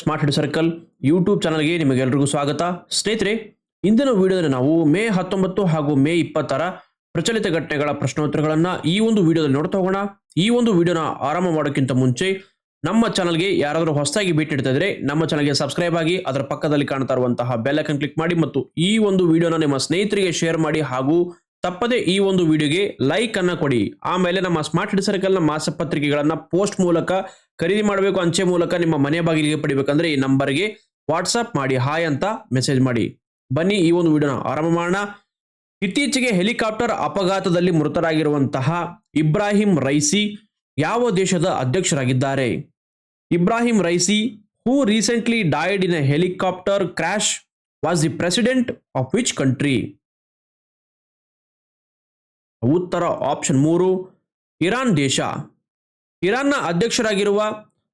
Smart ಹಿಡ್ circle YouTube ಚಾನಲ್ಗೆ ನಿಮಗೆಲ್ಲರಿಗೂ ಸ್ವಾಗತ. ಸ್ನೇಹಿತರೆ, ಇಂದಿನ ವಿಡಿಯೋದಲ್ಲಿ ನಾವು ಮೇ ಹತ್ತೊಂಬತ್ತು ಹಾಗೂ ಮೇ ಇಪ್ಪತ್ತರ ಪ್ರಚಲಿತ ಘಟನೆಗಳ ಪ್ರಶ್ನೋತ್ತರಗಳನ್ನ ಈ ಒಂದು ವಿಡಿಯೋದಲ್ಲಿ ನೋಡ್ತಾ ಹೋಗೋಣ. ಈ ಒಂದು ವಿಡಿಯೋನ ಆರಂಭ ಮಾಡೋಕ್ಕಿಂತ ಮುಂಚೆ ನಮ್ಮ ಚಾನಲ್ಗೆ ಯಾರಾದರೂ ಹೊಸದಾಗಿ ಭೇಟಿ ನೀಡ್ತಾ ಇದ್ರೆ ನಮ್ಮ ಚಾನಲ್ಗೆ ಸಬ್ಸ್ಕ್ರೈಬ್ ಆಗಿ ಅದರ ಪಕ್ಕದಲ್ಲಿ ಕಾಣ್ತಾ ಇರುವಂತಹ ಬೆಲ್ ಐಕನ್ ಕ್ಲಿಕ್ ಮಾಡಿ ಮತ್ತು ಈ ಒಂದು ವಿಡಿಯೋನ ನಿಮ್ಮ ಸ್ನೇಹಿತರಿಗೆ ಶೇರ್ ಮಾಡಿ ಹಾಗೂ ತಪ್ಪದೆ ಈ ಒಂದು ವಿಡಿಯೋಗೆ ಲೈಕ್ ಅನ್ನ ಕೊಡಿ. ಆಮೇಲೆ ನಮ್ಮ ಸ್ಮಾರ್ಟ್ ಹಿಡ್ ಸರ್ಕಲ್ನ ಪೋಸ್ಟ್ ಮೂಲಕ ಖರೀದಿ ಮಾಡಬೇಕು, ಅಂಚೆ ಮೂಲಕ ನಿಮ್ಮ ಮನೆ ಬಾಗಿಲಿಗೆ ಪಡಿಬೇಕಂದ್ರೆ ಈ ನಂಬರ್ಗೆ ವಾಟ್ಸಪ್ ಮಾಡಿ ಹಾಯ್ ಅಂತ ಮೆಸೇಜ್ ಮಾಡಿ. ಬನ್ನಿ ಈ ಒಂದು ವಿಡಿಯೋನ ಆರಂಭ ಮಾಡೋಣ. ಇತ್ತೀಚೆಗೆ ಹೆಲಿಕಾಪ್ಟರ್ ಅಪಘಾತದಲ್ಲಿ ಮೃತರಾಗಿರುವಂತಹ ಇಬ್ರಾಹಿಂ ರೈಸಿ ಯಾವ ದೇಶದ ಅಧ್ಯಕ್ಷರಾಗಿದ್ದಾರೆ? Ebrahim Raisi who recently died in a helicopter crash was the president of which country ಉತ್ತರ ಆಪ್ಷನ್ ಮೂರು, ಇರಾನ್ ದೇಶ. ಇರಾನ್ನ ಅಧ್ಯಕ್ಷರಾಗಿರುವ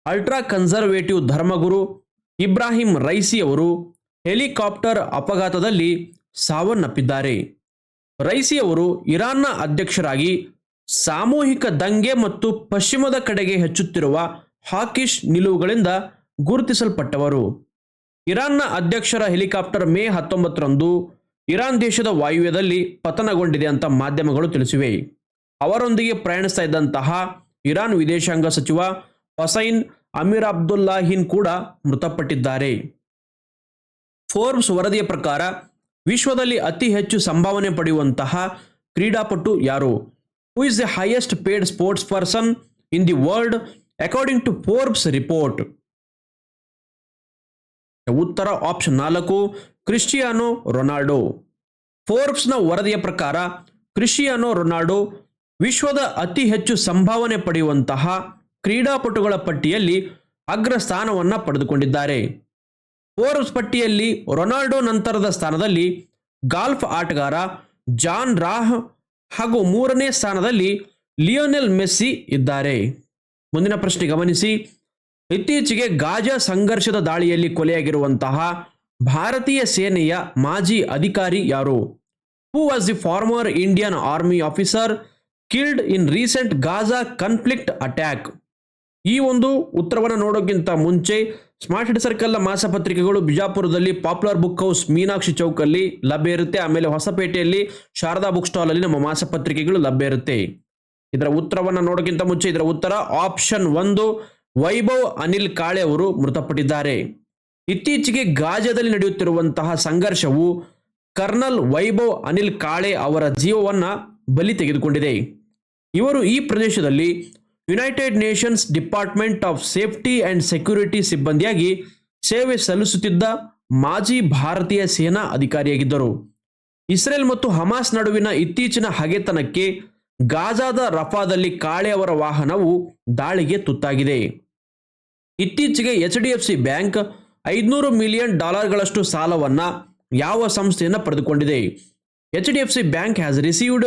ಅಲ್ಟ್ರಾ ಕನ್ಸರ್ವೇಟಿವ್ ಧರ್ಮಗುರು ಇಬ್ರಾಹಿಂ ರೈಸಿ ಅವರು ಹೆಲಿಕಾಪ್ಟರ್ ಅಪಘಾತದಲ್ಲಿ ಸಾವನ್ನಪ್ಪಿದ್ದಾರೆ. ರೈಸಿ ಅವರು ಇರಾನ್ನ ಅಧ್ಯಕ್ಷರಾಗಿ ಸಾಮೂಹಿಕ ದಂಗೆ ಮತ್ತು ಪಶ್ಚಿಮದ ಕಡೆಗೆ ಹೆಚ್ಚುತ್ತಿರುವ ಹಾಕಿಶ್ ನಿಲುವುಗಳಿಂದ ಗುರುತಿಸಲ್ಪಟ್ಟವರು. ಇರಾನ್ನ ಅಧ್ಯಕ್ಷರ ಹೆಲಿಕಾಪ್ಟರ್ ಮೇ ಹತ್ತೊಂಬತ್ತರಂದು ಇರಾನ್ ದೇಶದ ವಾಯುವ್ಯದಲ್ಲಿ ಪತನಗೊಂಡಿದೆ ಅಂತ ಮಾಧ್ಯಮಗಳು ತಿಳಿಸಿವೆ. ಅವರೊಂದಿಗೆ ಪ್ರಯಾಣಿಸ್ತಾ ಇದ್ದಂತಹ ಇರಾನ್ ವಿದೇಶಾಂಗ ಸಚಿವ ಹೊಸೈನ್ ಅಮೀರ್ ಅಬ್ದುಲ್ಲಾಹಿನ್ ಕೂಡ ಮೃತಪಟ್ಟಿದ್ದಾರೆ. ಫೋರ್ಬ್ಸ್ ವರದಿಯ ಪ್ರಕಾರ ವಿಶ್ವದಲ್ಲಿ ಅತಿ ಹೆಚ್ಚು ಸಂಭಾವನೆ ಪಡೆಯುವಂತಹ ಕ್ರೀಡಾಪಟು ಯಾರು? Who is the highest paid sports person in the world according to Forbes report ಉತ್ತರ ಆಪ್ಷನ್ ನಾಲ್ಕು, ಕ್ರಿಸ್ಟಿಯಾನೋ ರೊನಾಲ್ಡೋ. ಫೋರ್ಬ್ಸ್ನ ವರದಿಯ ಪ್ರಕಾರ, ಕ್ರಿಸ್ಟಿಯಾನೋ ರೊನಾಲ್ಡೋ ವಿಶ್ವದ ಅತಿ ಹೆಚ್ಚು ಸಂಭಾವನೆ ಪಡೆಯುವಂತಹ ಕ್ರೀಡಾಪಟುಗಳ ಪಟ್ಟಿಯಲ್ಲಿ ಅಗ್ರ ಸ್ಥಾನವನ್ನು ಪಡೆದುಕೊಂಡಿದ್ದಾರೆ. ಫೋರ್ಬ್ಸ್ ಪಟ್ಟಿಯಲ್ಲಿ ರೊನಾಲ್ಡೋ ನಂತರದ ಸ್ಥಾನದಲ್ಲಿ ಗಾಲ್ಫ್ ಆಟಗಾರ ಜಾನ್ ರಾಹ್ ಹಾಗೂ ಮೂರನೇ ಸ್ಥಾನದಲ್ಲಿ ಲಿಯೋನೆಲ್ ಮೆಸ್ಸಿ ಇದ್ದಾರೆ. ಮುಂದಿನ ಪ್ರಶ್ನೆ ಗಮನಿಸಿ. ಇತ್ತೀಚೆಗೆ ಗಾಜಾ ಸಂಘರ್ಷದ ದಾಳಿಯಲ್ಲಿ ಕೊಲೆಯಾಗಿರುವಂತಹ ಭಾರತೀಯ ಸೇನೆಯ ಮಾಜಿ ಅಧಿಕಾರಿ ಯಾರು? Who was the former Indian army officer killed in recent Gaza conflict attack ಈ ಒಂದು ಉತ್ತರವನ್ನು ನೋಡೋಕ್ಕಿಂತ ಮುಂಚೆ ಸ್ಮಾರ್ಟ್ ಹಿಡ್ ಸರ್ಕಲ್ನ ಮಾಸಪತ್ರಿಕೆಗಳು ಬಿಜಾಪುರದಲ್ಲಿ ಪಾಪ್ಯುಲರ್ ಬುಕ್ ಹೌಸ್ ಮೀನಾಕ್ಷಿ ಚೌಕಲ್ಲಿ ಲಭ್ಯ ಇರುತ್ತೆ. ಆಮೇಲೆ ಹೊಸಪೇಟೆಯಲ್ಲಿ ಶಾರದಾ ಬುಕ್ ಸ್ಟಾಲ್ ಅಲ್ಲಿ ನಮ್ಮ ಮಾಸಪತ್ರಿಕೆಗಳು ಲಭ್ಯ ಇರುತ್ತೆ. ಇದರ ಉತ್ತರವನ್ನು ನೋಡೋಕ್ಕಿಂತ ಮುಂಚೆ ಇದರ ಉತ್ತರ ಆಪ್ಷನ್ ಒಂದು ವೈಭವ್ ಅನಿಲ್ ಕಾಳೆ ಅವರು ಮೃತಪಟ್ಟಿದ್ದಾರೆ. ಇತ್ತೀಚೆಗೆ ಗಾಜಾದಲ್ಲಿ ನಡೆಯುತ್ತಿರುವಂತಹ ಸಂಘರ್ಷವು ಕರ್ನಲ್ ವೈಭವ್ ಅನಿಲ್ ಕಾಳೆ ಅವರ ಜೀವವನ್ನ ಬಲಿ ತೆಗೆದುಕೊಂಡಿದೆ. ಇವರು ಈ ಪ್ರದೇಶದಲ್ಲಿ United Nations Department of Safety and Security ಸಿಬ್ಬಂದಿಯಾಗಿ ಸೇವೆ ಸಲ್ಲಿಸುತ್ತಿದ್ದ ಮಾಜಿ ಭಾರತೀಯ ಸೇನಾ ಅಧಿಕಾರಿಯಾಗಿದ್ದರು. ಇಸ್ರೇಲ್ ಮತ್ತು ಹಮಾಸ್ ನಡುವಿನ ಇತ್ತೀಚಿನ ಹಗೆತನಕ್ಕೆ ಗಾಜಾದ ರಫಾದಲ್ಲಿ ಕಾಳೆ ಅವರ ವಾಹನವು ದಾಳಿಗೆ ತುತ್ತಾಗಿದೆ. ಇತ್ತೀಚೆಗೆ H D F C bank ಐದುನೂರು ಮಿಲಿಯನ್ ಡಾಲರ್ಗಳಷ್ಟು ಸಾಲವನ್ನು ಯಾವ ಸಂಸ್ಥೆಯನ್ನು ಪಡೆದುಕೊಂಡಿದೆ? H D F C bank has received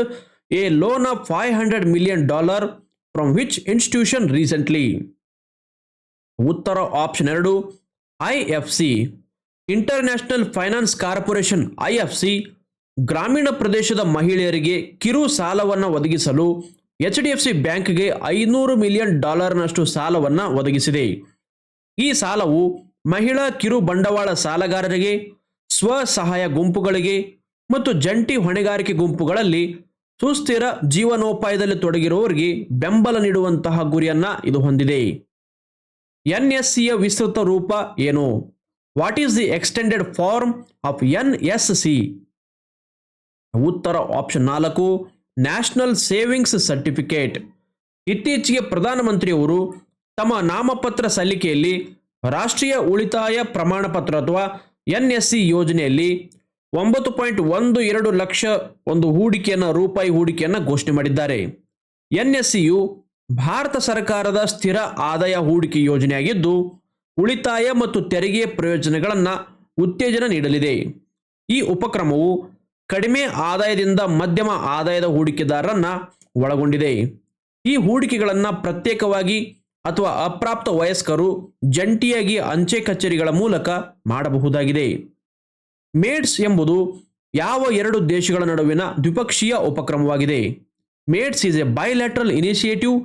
a loan of five hundred million dollar from which institution recently ಉತ್ತರ ಆಪ್ಷನ್ ಎರಡು, I F C International Finance Corporation I F C, ಗ್ರಾಮೀಣ ಪ್ರದೇಶದ ಮಹಿಳೆಯರಿಗೆ ಕಿರು ಸಾಲವನ್ನು ಒದಗಿಸಲು ಎಚ್ ಡಿ ಎಫ್ ಸಿ ಬ್ಯಾಂಕ್ಗೆ ಐನೂರು ಮಿಲಿಯನ್ ಡಾಲರ್ನಷ್ಟು ಸಾಲವನ್ನು ಒದಗಿಸಿದೆ. ಈ ಸಾಲವು ಮಹಿಳಾ ಕಿರು ಬಂಡವಾಳ ಸಾಲಗಾರರಿಗೆ, ಸ್ವಸಹಾಯ ಗುಂಪುಗಳಿಗೆ ಮತ್ತು ಜಂಟಿ ಹೊಣೆಗಾರಿಕೆ ಗುಂಪುಗಳಲ್ಲಿ ಸುಸ್ಥಿರ ಜೀವನೋಪಾಯದಲ್ಲಿ ತೊಡಗಿರುವವರಿಗೆ ಬೆಂಬಲ ನೀಡುವಂತಹ ಗುರಿಯನ್ನ ಇದು ಹೊಂದಿದೆ. ಎನ್ ಎಸ್ ಸಿಯ ವಿಸ್ತೃತ ರೂಪ ಏನು? What is the extended form of N S C ಉತ್ತರ ಆಪ್ಷನ್ ನಾಲ್ಕು ನ್ಯಾಷನಲ್ ಸೇವಿಂಗ್ಸ್ ಸರ್ಟಿಫಿಕೇಟ್ ಇತ್ತೀಚೆಗೆ ಪ್ರಧಾನಮಂತ್ರಿಯವರು ತಮ್ಮ ನಾಮಪತ್ರ ಸಲ್ಲಿಕೆಯಲ್ಲಿ ರಾಷ್ಟ್ರೀಯ ಉಳಿತಾಯ ಪ್ರಮಾಣಪತ್ರ ಅಥವಾ ಎನ್ ಎಸ್ ಸಿ ಯೋಜನೆಯಲ್ಲಿ ಒಂಬತ್ತು ಪಾಯಿಂಟ್ ಒಂದು ಎರಡು ಲಕ್ಷ ಒಂದು ಹೂಡಿಕೆಯನ್ನು, ರೂಪಾಯಿ ಹೂಡಿಕೆಯನ್ನು ಘೋಷಣೆ ಮಾಡಿದ್ದಾರೆ. ಎನ್ ಎಸ್ ಸಿಯು ಭಾರತ ಸರ್ಕಾರದ ಸ್ಥಿರ ಆದಾಯ ಹೂಡಿಕೆ ಯೋಜನೆಯಾಗಿದ್ದು, ಉಳಿತಾಯ ಮತ್ತು ತೆರಿಗೆ ಪ್ರಯೋಜನಗಳನ್ನು ಉತ್ತೇಜನ ನೀಡಲಿದೆ. ಈ ಉಪಕ್ರಮವು ಕಡಿಮೆ ಆದಾಯದಿಂದ ಮಧ್ಯಮ ಆದಾಯದ ಹೂಡಿಕೆದಾರರನ್ನು ಒಳಗೊಂಡಿದೆ. ಈ ಹೂಡಿಕೆಗಳನ್ನು ಪ್ರತ್ಯೇಕವಾಗಿ ಅಥವಾ ಅಪ್ರಾಪ್ತ ವಯಸ್ಕರು ಜಂಟಿಯಾಗಿ ಅಂಚೆ ಕಚೇರಿಗಳ ಮೂಲಕ ಮಾಡಬಹುದಾಗಿದೆ. ಮೇಡ್ಸ್ ಎಂಬುದು ಯಾವ ಎರಡು ದೇಶಗಳ ನಡುವಿನ ದ್ವಿಪಕ್ಷೀಯ ಉಪಕ್ರಮವಾಗಿದೆ. MATES is a bilateral initiative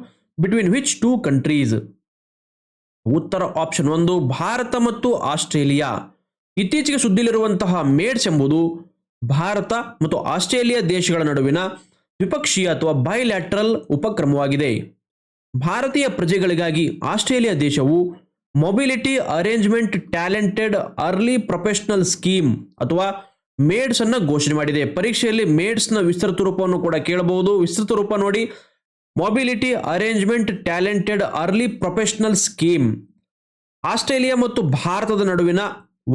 between which two countries ಉತ್ತರ ಆಪ್ಷನ್ ಒಂದು, ಭಾರತ ಮತ್ತು ಆಸ್ಟ್ರೇಲಿಯಾ. ಇತ್ತೀಚೆಗೆ ಸುದ್ದಿಲಿರುವಂತಹ ಮೇಡ್ಸ್ ಎಂಬುದು ಭಾರತ ಮತ್ತು ಆಸ್ಟ್ರೇಲಿಯಾ ದೇಶಗಳ ನಡುವಿನ ದ್ವಿಪಕ್ಷೀಯ ಅಥವಾ ಬೈಲ್ಯಾಟ್ರಲ್ ಉಪಕ್ರಮವಾಗಿದೆ. ಭಾರತೀಯ ಪ್ರಜೆಗಳಿಗಾಗಿ ಆಸ್ಟ್ರೇಲಿಯಾ ದೇಶವು mobility arrangement talented early professional scheme ಅಥವಾ ಮೇಡ್ಸ್ ಅನ್ನ ಘೋಷಣೆ ಮಾಡಿದೆ. ಪರೀಕ್ಷೆಯಲ್ಲಿ ಮೇಡ್ಸ್ನ ವಿಸ್ತೃತ ರೂಪವನ್ನು ಕೂಡ ಕೇಳಬಹುದು. ವಿಸ್ತೃತ ರೂಪ ನೋಡಿ. Mobility arrangement talented early professional scheme Australia ಮತ್ತು ಭಾರತದ ನಡುವಿನ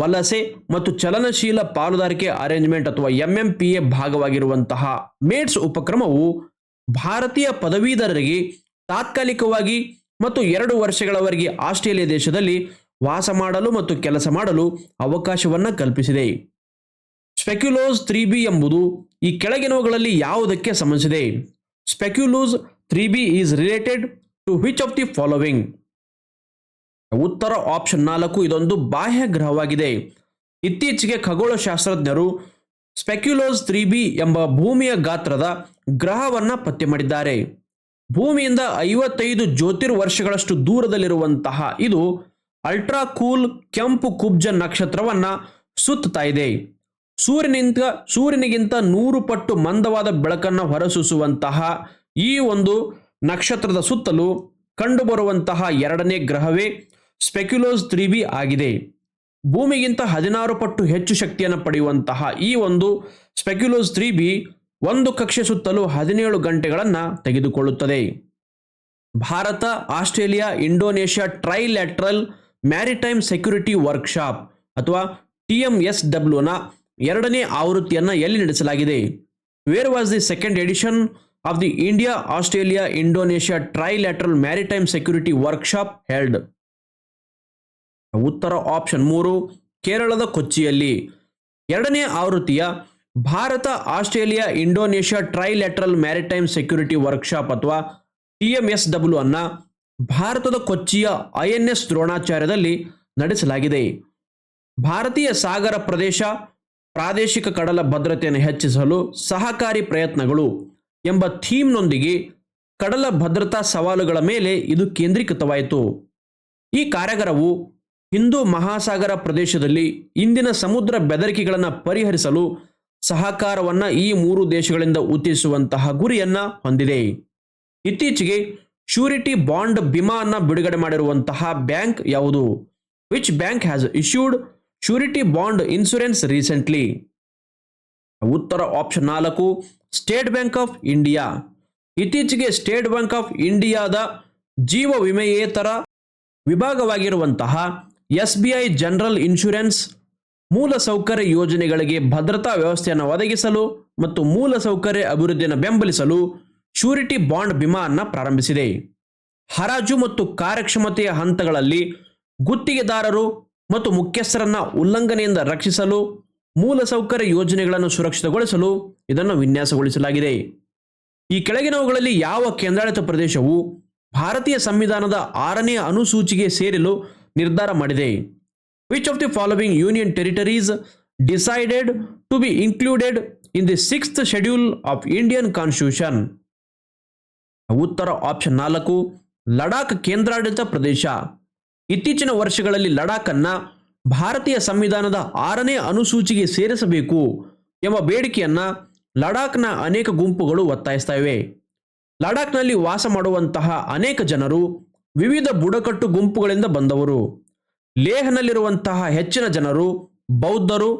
ವಲಸೆ ಮತ್ತು ಚಲನಶೀಲ ಪಾಲುದಾರಿಕೆ ಅರೇಂಜ್ಮೆಂಟ್ ಅಥವಾ ಎಂಎಂಪಿಎ ಭಾಗವಾಗಿರುವಂತಹ ಮೇಡ್ಸ್ ಉಪಕ್ರಮವು ಭಾರತೀಯ ಪದವೀಧರರಿಗೆ ತಾತ್ಕಾಲಿಕವಾಗಿ ಮತ್ತು ಎರಡು ವರ್ಷಗಳವರೆಗೆ ಆಸ್ಟ್ರೇಲಿಯಾ ದೇಶದಲ್ಲಿ ವಾಸ ಮಾಡಲು ಮತ್ತು ಕೆಲಸ ಮಾಡಲು ಅವಕಾಶವನ್ನು ಕಲ್ಪಿಸಿದೆ. ಸ್ಪೆಕ್ಯುಲೋಸ್ ತ್ರೀ ಬಿ ಎಂಬುದು ಈ ಕೆಳಗಿನವುಗಳಲ್ಲಿ ಯಾವುದಕ್ಕೆ ಸಂಬಂಧಿಸಿದೆ? Speculoos three B is related to which of the following? ಉತ್ತರ ಆಪ್ಷನ್ ನಾಲ್ಕು ಇದೊಂದು ಬಾಹ್ಯ ಗ್ರಹವಾಗಿದೆ. ಇತ್ತೀಚೆಗೆ ಖಗೋಳಶಾಸ್ತ್ರಜ್ಞರು ಸ್ಪೆಕ್ಯುಲೋಸ್ ತ್ರೀ ಬಿ ಎಂಬ ಭೂಮಿಯ ಗಾತ್ರದ ಗ್ರಹವನ್ನು ಪತ್ತೆ ಮಾಡಿದ್ದಾರೆ. ಭೂಮಿಯಿಂದ ಐವತ್ತೈದು ಜ್ಯೋತಿರ್ವರ್ಷಗಳಷ್ಟು ದೂರದಲ್ಲಿರುವಂತಹ ಇದು ಅಲ್ಟ್ರಾ ಕೂಲ್ ಕೆಂಪು ಕುಬ್ಜ ನಕ್ಷತ್ರವನ್ನ ಸುತ್ತುತ್ತಾ ಇದೆ. ಸೂರ್ಯನಿಂದ ಸೂರ್ಯನಿಗಿಂತ ನೂರು ಪಟ್ಟು ಮಂದವಾದ ಬೆಳಕನ್ನು ಹೊರಸೂಸುವಂತಹ ಈ ಒಂದು ನಕ್ಷತ್ರದ ಸುತ್ತಲೂ ಕಂಡುಬರುವಂತಹ ಎರಡನೇ ಗ್ರಹವೇ ಸ್ಪೆಕ್ಯುಲೋಸ್ ತ್ರೀ ಆಗಿದೆ. ಭೂಮಿಗಿಂತ ಹದಿನಾರು ಪಟ್ಟು ಹೆಚ್ಚು ಶಕ್ತಿಯನ್ನು ಪಡೆಯುವಂತಹ ಈ ಒಂದು ಸ್ಪೆಕ್ಯುಲೋಸ್ ತ್ರೀ ಬಿ ಒಂದು ಕಕ್ಷೆ ಸುತ್ತಲೂ ಹದಿನೇಳು ಗಂಟೆಗಳನ್ನು ತೆಗೆದುಕೊಳ್ಳುತ್ತದೆ. Bharat, Australia, Indonesia trilateral maritime security workshop ಅಥವಾ ಟಿ ಎಂ ಎಸ್ ಡಬ್ಲ್ಯೂನ ಎರಡನೇ ಆವೃತ್ತಿಯನ್ನು ಎಲ್ಲಿ ನಡೆಸಲಾಗಿದೆ? Where was the second edition of the India Australia Indonesia trilateral maritime security workshop held ಉತ್ತರ ಆಪ್ಷನ್ ಮೂರು, ಕೇರಳದ ಕೊಚ್ಚಿಯಲ್ಲಿ. ಎರಡನೇ ಆವೃತ್ತಿಯ Bharat, Australia, Indonesia trilateral maritime security workshop ಅಥವಾ ಟಿ ಎಂ ಎಸ್ ಡಬ್ಲ್ಯೂ ಅನ್ನ ಭಾರತದ ಕೊಚ್ಚಿಯ ಐ ಎನ್ ಎಸ್ ದ್ರೋಣಾಚಾರ್ಯದಲ್ಲಿ ನಡೆಸಲಾಗಿದೆ. ಭಾರತೀಯ ಸಾಗರ ಪ್ರದೇಶ, ಪ್ರಾದೇಶಿಕ ಕಡಲ ಭದ್ರತೆಯನ್ನು ಹೆಚ್ಚಿಸಲು ಸಹಕಾರಿ ಪ್ರಯತ್ನಗಳು ಎಂಬ ಥೀಮ್ನೊಂದಿಗೆ ಕಡಲ ಭದ್ರತಾ ಸವಾಲುಗಳ ಮೇಲೆ ಇದು ಕೇಂದ್ರೀಕೃತವಾಯಿತು. ಈ ಕಾರ್ಯಾಗಾರವು ಹಿಂದೂ ಮಹಾಸಾಗರ ಪ್ರದೇಶದಲ್ಲಿ ಇಂದಿನ ಸಮುದ್ರ ಬೆದರಿಕೆಗಳನ್ನು ಪರಿಹರಿಸಲು ಸಹಕಾರವನ್ನ ಈ ಮೂರು ದೇಶಗಳಿಂದ ಉತ್ತಿಸುವಂತಹ ಗುರಿಯನ್ನ ಹೊಂದಿದೆ. ಇತ್ತೀಚೆಗೆ ಶ್ಯೂರಿಟಿ ಬಾಂಡ್ ಬಿಮಾ ಅನ್ನ ಬಿಡುಗಡೆ ಮಾಡಿರುವಂತಹ ಬ್ಯಾಂಕ್ ಯಾವುದು? Which bank has issued surety bond insurance recently? ಉತ್ತರ ಆಪ್ಷನ್ ನಾಲ್ಕು, ಸ್ಟೇಟ್ ಬ್ಯಾಂಕ್ ಆಫ್ ಇಂಡಿಯಾ. ಇತ್ತೀಚೆಗೆ ಸ್ಟೇಟ್ ಬ್ಯಾಂಕ್ ಆಫ್ ಇಂಡಿಯಾದ ಜೀವ ವಿಮೆಯೇತರ ವಿಭಾಗವಾಗಿರುವಂತಹ S B I general insurance ಮೂಲ ಸೌಕರ್ಯ ಯೋಜನೆಗಳಿಗೆ ಭದ್ರತಾ ವ್ಯವಸ್ಥೆಯನ್ನು ಒದಗಿಸಲು ಮತ್ತು ಮೂಲ ಸೌಕರ್ಯ ಅಭಿವೃದ್ಧಿಯನ್ನು ಬೆಂಬಲಿಸಲು ಶ್ಯೂರಿಟಿ ಬಾಂಡ್ ಬಿಮಾ ಪ್ರಾರಂಭಿಸಿದೆ. ಹರಾಜು ಮತ್ತು ಕಾರ್ಯಕ್ಷಮತೆಯ ಹಂತಗಳಲ್ಲಿ ಗುತ್ತಿಗೆದಾರರು ಮತ್ತು ಮುಖ್ಯಸ್ಥರನ್ನ ಉಲ್ಲಂಘನೆಯಿಂದ ರಕ್ಷಿಸಲು ಮೂಲಸೌಕರ್ಯ ಯೋಜನೆಗಳನ್ನು ಸುರಕ್ಷಿತಗೊಳಿಸಲು ಇದನ್ನು ವಿನ್ಯಾಸಗೊಳಿಸಲಾಗಿದೆ. ಈ ಕೆಳಗಿನವುಗಳಲ್ಲಿ ಯಾವ ಕೇಂದ್ರಾಡಳಿತ ಪ್ರದೇಶವು ಭಾರತೀಯ ಸಂವಿಧಾನದ ಆರನೇ ಅನುಸೂಚಿಗೆ ಸೇರಲು ನಿರ್ಧಾರ ಮಾಡಿದೆ. Which of the following union territories decided to be included in the sixth schedule of Indian Constitution? ಉತ್ತರ ಆಪ್ಷನ್ ನಾಲ್ಕು, ಲಡಾಖ್ ಕೇಂದ್ರಾಡಳಿತ ಪ್ರದೇಶ. ಇತ್ತೀಚಿನ ವರ್ಷಗಳಲ್ಲಿ ಲಡಾಖ್ ಅನ್ನ ಭಾರತೀಯ ಸಂವಿಧಾನದ ಆರನೇ ಅನುಸೂಚಿಗೆ ಸೇರಿಸಬೇಕು ಎಂಬ ಬೇಡಿಕೆಯನ್ನ ಲಡಾಖ್ನ ಅನೇಕ ಗುಂಪುಗಳು ಒತ್ತಾಯಿಸ್ತಾ ಇವೆ. ಲಡಾಖ್ನಲ್ಲಿ ವಾಸ ಮಾಡುವಂತಹ ಅನೇಕ ಜನರು ವಿವಿಧ ಬುಡಕಟ್ಟು ಗುಂಪುಗಳಿಂದ ಬಂದವರು. ಲೇಹ್ನಲ್ಲಿರುವಂತಹ ಹೆಚ್ಚಿನ ಜನರು ಬೌದ್ಧರು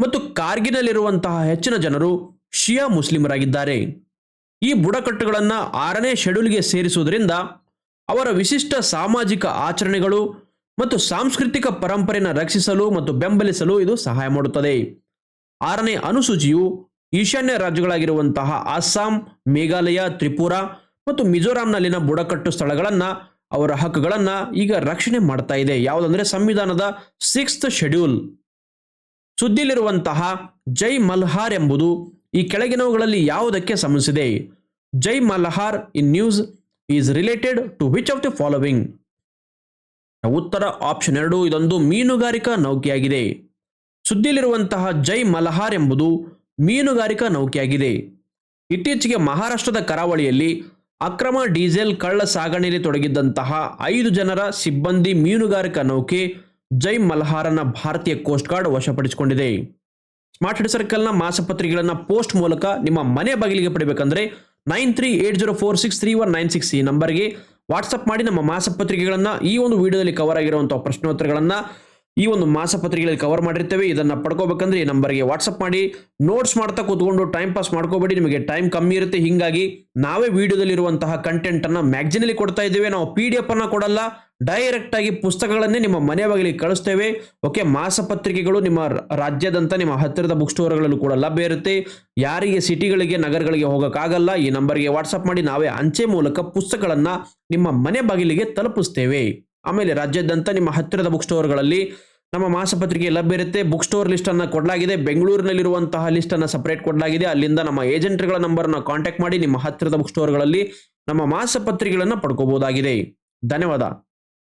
ಮತ್ತು ಕಾರ್ಗಿನಲ್ಲಿರುವಂತಹ ಹೆಚ್ಚಿನ ಜನರು ಶಿಯಾ ಮುಸ್ಲಿಮರಾಗಿದ್ದಾರೆ. ಈ ಬುಡಕಟ್ಟುಗಳನ್ನು ಆರನೇ ಶೆಡ್ಯೂಲ್ಗೆ ಸೇರಿಸುವುದರಿಂದ ಅವರ ವಿಶಿಷ್ಟ ಸಾಮಾಜಿಕ ಆಚರಣೆಗಳು ಮತ್ತು ಸಾಂಸ್ಕೃತಿಕ ಪರಂಪರೆಯನ್ನು ರಕ್ಷಿಸಲು ಮತ್ತು ಬೆಂಬಲಿಸಲು ಇದು ಸಹಾಯ ಮಾಡುತ್ತದೆ. ಆರನೇ ಅನುಸೂಚಿಯು ಈಶಾನ್ಯ ರಾಜ್ಯಗಳಾಗಿರುವಂತಹ ಅಸ್ಸಾಂ, ಮೇಘಾಲಯ, ತ್ರಿಪುರಾ ಮತ್ತು ಮಿಜೋರಾಂನಲ್ಲಿನ ಬುಡಕಟ್ಟು ಸ್ಥಳಗಳನ್ನು ಅವರ ಹಕ್ಕುಗಳನ್ನು ಈಗ ರಕ್ಷಣೆ ಮಾಡ್ತಾ ಇದೆ. ಯಾವುದಂದ್ರೆ ಸಂವಿಧಾನದ ಸಿಕ್ಸ್ತ್ ಶೆಡ್ಯೂಲ್. ಸುದ್ದಿಲಿರುವಂತಹ ಜೈ ಮಲ್ಹಾರ್ ಎಂಬುದು ಈ ಕೆಳಗಿನವುಗಳಲ್ಲಿ ಯಾವುದಕ್ಕೆ ಸಂಬಂಧಿಸಿದೆ? Jai Malhar in news is related to which of the following? ಉತ್ತರ ಆಪ್ಷನ್ ಎರಡು, ಇದೊಂದು ಮೀನುಗಾರಿಕಾ ನೌಕೆಯಾಗಿದೆ. ಸುದ್ದಿಲಿರುವಂತಹ ಜೈ ಮಲ್ಹಾರ್ ಎಂಬುದು ಮೀನುಗಾರಿಕಾ ನೌಕೆಯಾಗಿದೆ. ಇತ್ತೀಚೆಗೆ ಮಹಾರಾಷ್ಟ್ರದ ಕರಾವಳಿಯಲ್ಲಿ ಅಕ್ರಮ ಡೀಸೆಲ್ ಕಳ್ಳ ಸಾಗಣೆಯಲ್ಲಿ ತೊಡಗಿದ್ದಂತಹ ಐದು ಜನರ ಸಿಬ್ಬಂದಿ ಮೀನುಗಾರಿಕಾ ನೌಕೆ ಜೈ ಮಲ್ಹಾರನ ಭಾರತೀಯ ಕೋಸ್ಟ್ ಗಾರ್ಡ್ ವಶಪಡಿಸಿಕೊಂಡಿದೆ. ಸ್ಮಾರ್ಟ್ ಹೆಡ್ ಸರ್ಕಲ್ನ ಮಾಸಪತ್ರಿಕೆಗಳನ್ನು ಪೋಸ್ಟ್ ಮೂಲಕ ನಿಮ್ಮ ಮನೆ ಬಾಗಿಲಿಗೆ ಪಡಿಬೇಕಂದ್ರೆ nine three eight zero four six three one nine six ಈ ನಂಬರ್ಗೆ ವಾಟ್ಸಪ್ ಮಾಡಿ ನಮ್ಮ ಮಾಸಪತ್ರಿಕೆಗಳನ್ನು ಈ ಒಂದು ವಿಡಿಯೋದಲ್ಲಿ ಕವರ್ ಆಗಿರುವಂತಹ ಪ್ರಶ್ನೋತ್ತರಗಳನ್ನು ಈ ಒಂದು ಮಾಸಪತ್ರಿಕೆಗಳಲ್ಲಿ ಕವರ್ ಮಾಡಿರ್ತೇವೆ. ಇದನ್ನ ಪಡ್ಕೋಬೇಕಂದ್ರೆ ಈ ನಂಬರ್ಗೆ ವಾಟ್ಸಪ್ ಮಾಡಿ. ನೋಟ್ಸ್ ಮಾಡ್ತಾ ಕೂತ್ಕೊಂಡು ಟೈಮ್ ಪಾಸ್ ಮಾಡ್ಕೋಬೇಡಿ. ನಿಮಗೆ ಟೈಮ್ ಕಮ್ಮಿ ಇರುತ್ತೆ. ಹಿಂಗಾಗಿ ನಾವೇ ವಿಡಿಯೋದಲ್ಲಿ ಇರುವಂತಹ ಕಂಟೆಂಟ್ ಅನ್ನ ಮ್ಯಾಗ್ಜಿನ್ ಅಲ್ಲಿ ಕೊಡ್ತಾ ಇದ್ದೇವೆ. ನಾವು ಪಿ ಡಿ ಎಫ್ ಅನ್ನ ಕೊಡಲ್ಲ. ಡೈರೆಕ್ಟ್ ಆಗಿ ಪುಸ್ತಕಗಳನ್ನೇ ನಿಮ್ಮ ಮನೆ ಬಾಗಿಲಿಗೆ ಕಳಿಸ್ತೇವೆ. ಓಕೆ ಮಾಸಪತ್ರಿಕೆಗಳು ನಿಮ್ಮ ರಾಜ್ಯದಂತ ನಿಮ್ಮ ಹತ್ತಿರದ ಬುಕ್ ಸ್ಟೋರ್ಗಳಲ್ಲೂ ಕೂಡ ಲಭ್ಯ ಇರುತ್ತೆ. ಯಾರಿಗೆ ಸಿಟಿಗಳಿಗೆ ನಗರಗಳಿಗೆ ಹೋಗೋಕ್ಕಾಗಲ್ಲ. ಈ ನಂಬರ್ಗೆ ವಾಟ್ಸಪ್ ಮಾಡಿ ನಾವೇ ಅಂಚೆ ಮೂಲಕ ಪುಸ್ತಕಗಳನ್ನ ನಿಮ್ಮ ಮನೆ ಬಾಗಿಲಿಗೆ ತಲುಪಿಸ್ತೇವೆ. ಆಮೇಲೆ ರಾಜ್ಯಾದ್ಯಂತ ನಿಮ್ಮ ಹತ್ತಿರದ ಬುಕ್ ಸ್ಟೋರ್ಗಳಲ್ಲಿ ನಮ್ಮ ಮಾಸಪತ್ರಿಕೆ ಲಭ್ಯ ಇರುತ್ತೆ ಬುಕ್ ಸ್ಟೋರ್ ಲಿಸ್ಟ್ ಅನ್ನ ಕೊಡಲಾಗಿದೆ. ಬೆಂಗಳೂರಿನಲ್ಲಿರುವಂತಹ ಲಿಸ್ಟ್ ಅನ್ನ ಸಪರೇಟ್ ಕೊಡಲಾಗಿದೆ. ಅಲ್ಲಿಂದ ನಮ್ಮ ಏಜೆಂಟ್ಗಳ ನಂಬರನ್ನು ಕಾಂಟ್ಯಾಕ್ಟ್ ಮಾಡಿ ನಿಮ್ಮ ಹತ್ತಿರದ ಬುಕ್ ಸ್ಟೋರ್ಗಳಲ್ಲಿ ನಮ್ಮ ಮಾಸಪತ್ರಿಕೆಗಳನ್ನು ಪಡ್ಕೋಬಹುದಾಗಿದೆ. ಧನ್ಯವಾದ.